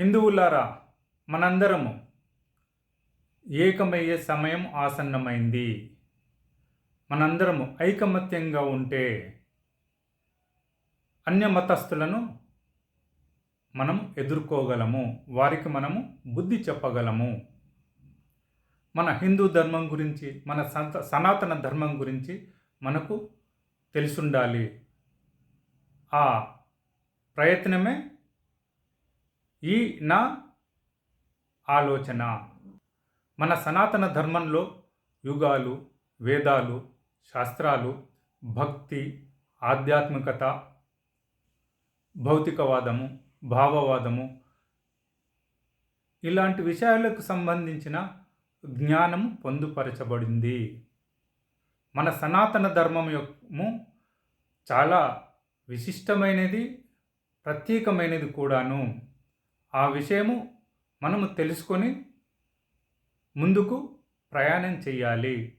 హిందువులారా మనందరము ఏకమయ్యే సమయం ఆసన్నమైంది. మనందరము ఐకమత్యంగా ఉంటే అన్య మతస్థులను మనం ఎదుర్కోగలము వారికి మనము బుద్ధి చెప్పగలము. మన హిందూ ధర్మం గురించి మన సంత సనాతన ధర్మం గురించి మనకు తెలిసుండాలి. ఆ ప్రయత్నమే ఈ నా ఆలోచన. మన సనాతన ధర్మంలో యుగాలు వేదాలు శాస్త్రాలు భక్తి ఆధ్యాత్మికత భౌతికవాదము భావవాదము ఇలాంటి విషయాలకు సంబంధించిన జ్ఞానం పొందుపరచబడింది. మన సనాతన ధర్మం యొక్కము చాలా విశిష్టమైనది ప్రత్యేకమైనది కూడాను. ఆ విషయము మనము తెలుసుకొని ముందుకు ప్రయాణం చేయాలి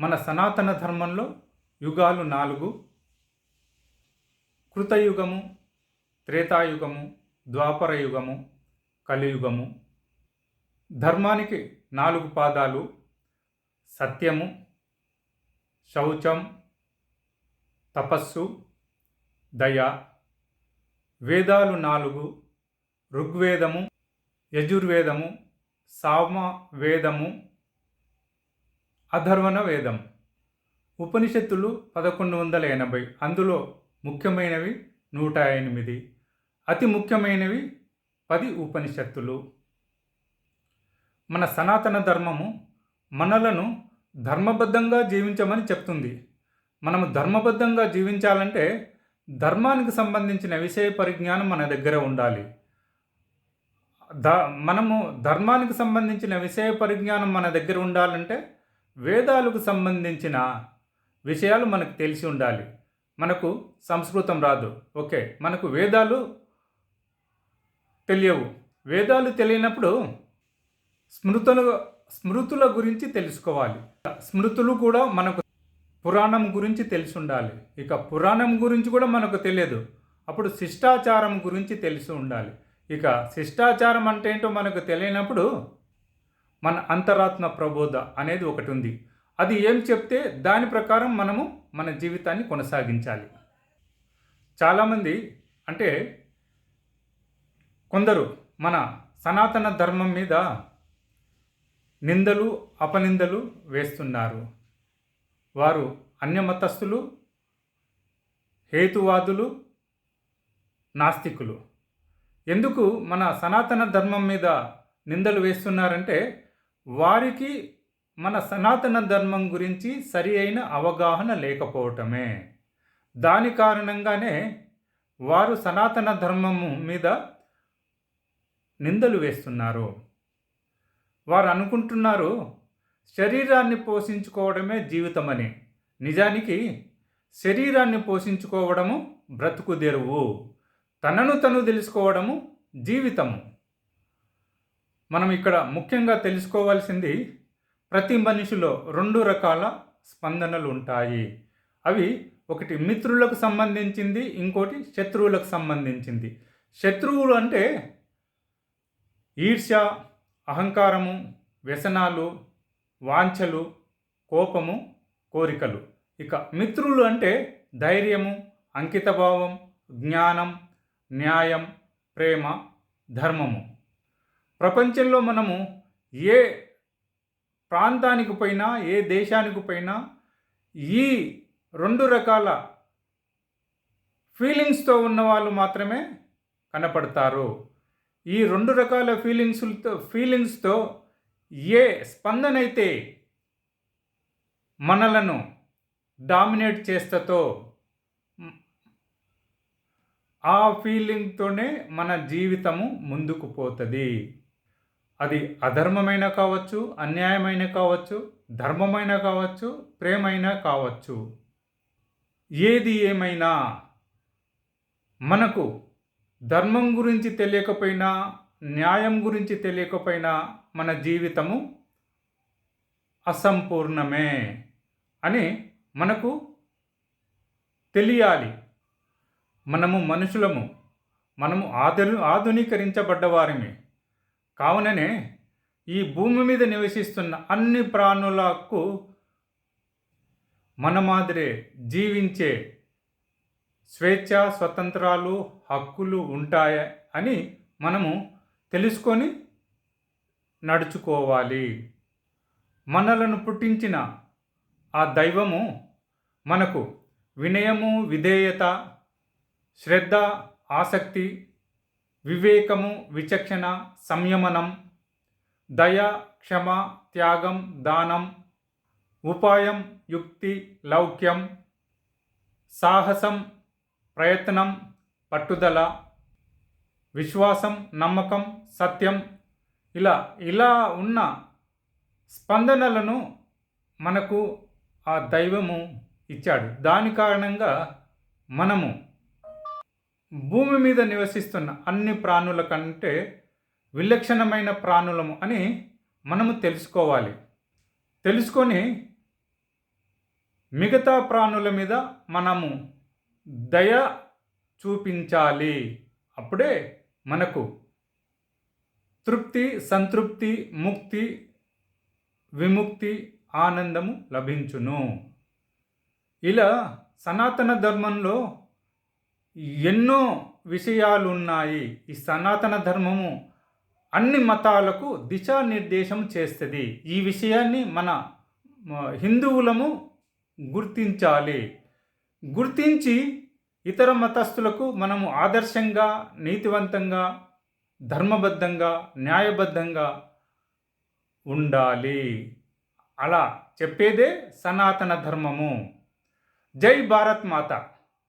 మన సనాతన ధర్మంలో యుగాలు నాలుగు. కృతయుగము త్రేతాయుగము ద్వాపర యుగము కలియుగము. ధర్మానికి నాలుగు పాదాలు. సత్యము శౌచం తపస్సు దయ. వేదాలు నాలుగు ఋగ్వేదము యజుర్వేదము సామ వేదము అధర్వణ వేదం ఉపనిషత్తులు పదకొండు వందల ఎనభై. అందులో ముఖ్యమైనవి నూట ఎనిమిది. అతి ముఖ్యమైనవి పది ఉపనిషత్తులు. మన సనాతన ధర్మము మనలను ధర్మబద్ధంగా జీవించమని చెప్తుంది. మనము ధర్మబద్ధంగా జీవించాలంటే ధర్మానికి సంబంధించిన విషయ పరిజ్ఞానం మన దగ్గర ఉండాలి. ద మనము ధర్మానికి సంబంధించిన విషయ పరిజ్ఞానం మన దగ్గర ఉండాలంటే వేదాలకు సంబంధించిన విషయాలు మనకు తెలిసి ఉండాలి. మనకు సంస్కృతం రాదు. ఓకే మనకు వేదాలు తెలియవు. వేదాలు తెలియనప్పుడు స్మృతులు స్మృతుల గురించి తెలుసుకోవాలి. స్మృతులు కూడా మనకు పురాణం గురించి తెలిసి ఉండాలి ఇక పురాణం గురించి కూడా మనకు తెలియదు. అప్పుడు శిష్టాచారం గురించి తెలిసి ఉండాలి. ఇక శిష్టాచారం అంటే ఏంటో మనకు తెలియనప్పుడు మన అంతరాత్మ ప్రబోధ అనేది ఒకటి ఉంది. అది ఏం చెప్తే దాని ప్రకారం మనము మన జీవితాన్ని కొనసాగించాలి. చాలామంది అంటే కొందరు మన సనాతన ధర్మం మీద నిందలు అపనిందలు వేస్తున్నారు. వారు అన్యమతస్థులు హేతువాదులు నాస్తికులు. ఎందుకు మన సనాతన ధర్మం మీద నిందలు వేస్తున్నారంటే వారికి మన సనాతన ధర్మం గురించి సరి అయిన అవగాహన లేకపోవటమే. దాని కారణంగానే వారు సనాతన ధర్మము మీద నిందలు వేస్తున్నారు. వారు అనుకుంటున్నారు శరీరాన్ని పోషించుకోవడమే జీవితమని. నిజానికి శరీరాన్ని పోషించుకోవడము బ్రతుకుదెరువు తనను తను తెలుసుకోవడము జీవితము. మనం ఇక్కడ ముఖ్యంగా తెలుసుకోవాల్సింది ప్రతి మనిషిలో రెండు రకాల స్పందనలు ఉంటాయి. అవి ఒకటి మిత్రులకు సంబంధించింది ఇంకోటి శత్రువులకు సంబంధించింది. శత్రువులు అంటే ఈర్ష్య అహంకారము వ్యసనాలు వాంఛలు కోపము కోరికలు. ఇక మిత్రులు అంటే ధైర్యము అంకితభావం జ్ఞానం న్యాయం ప్రేమ ధర్మము. ప్రపంచంలో మనము ఏ ప్రాంతానికి పోయినా ఏ దేశానికి పోయినా ఈ రెండు రకాల ఫీలింగ్స్తో ఉన్న వాళ్ళు మాత్రమే కనపడతారు. ఈ రెండు రకాల ఫీలింగ్స్తో ఫీలింగ్స్తో ఏ స్పందనైతే మనలను డామినేట్ చేస్తతో ఆ ఫీలింగ్తోనే మన జీవితము ముందుకు పోతుంది. అది అధర్మమైన కావచ్చు అన్యాయమైన కావచ్చు ధర్మమైన కావచ్చు ప్రేమైనా కావచ్చు. ఏది ఏమైనా మనకు ధర్మం గురించి తెలియకపోయినా న్యాయం గురించి తెలియకపోయినా మన జీవితము అసంపూర్ణమే అని మనకు తెలియాలి. మనము మనుషులము. మనము ఆధు ఆధునీకరించబడ్డవారిమి. కావుననే ఈ భూమి మీద నివసిస్తున్న అన్ని ప్రాణులకు మన మాదిరే జీవించే స్వేచ్ఛ స్వతంత్రాలు హక్కులు ఉంటాయి అని మనము తెలుసుకొని నడుచుకోవాలి. మనలను పుట్టించిన ఆ దైవము మనకు వినయము విధేయత శ్రద్ధ ఆసక్తి వివేకము విచక్షణ సంయమనం దయ క్షమ త్యాగం దానం ఉపాయం యుక్తి లౌక్యం సాహసం ప్రయత్నం పట్టుదల విశ్వాసం నమ్మకం సత్యం ఇలా ఇలా ఉన్న స్పందనలను మనకు ఆ దైవము ఇచ్చాడు. దాని కారణంగా మనము భూమి మీద నివసిస్తున్న అన్ని ప్రాణుల కంటే విలక్షణమైన ప్రాణులము అని మనము తెలుసుకోవాలి. తెలుసుకొని మిగతా ప్రాణుల మీద మనము దయ చూపించాలి. అప్పుడే మనకు తృప్తి సంతృప్తి ముక్తి విముక్తి ఆనందము లభించును. ఇలా సనాతన ధర్మంలో ఎన్నో విషయాలు ఉన్నాయి ఈ సనాతన ధర్మము అన్ని మతాలకు దిశానిర్దేశం చేస్తుంది. ఈ విషయాన్ని మన హిందువులము గుర్తించాలి. గుర్తించి ఇతర మతస్థులకు మనము ఆదర్శంగా నీతివంతంగా ధర్మబద్ధంగా న్యాయబద్ధంగా ఉండాలి. అలా చెప్పేదే సనాతన ధర్మము. జై భారత్ మాత.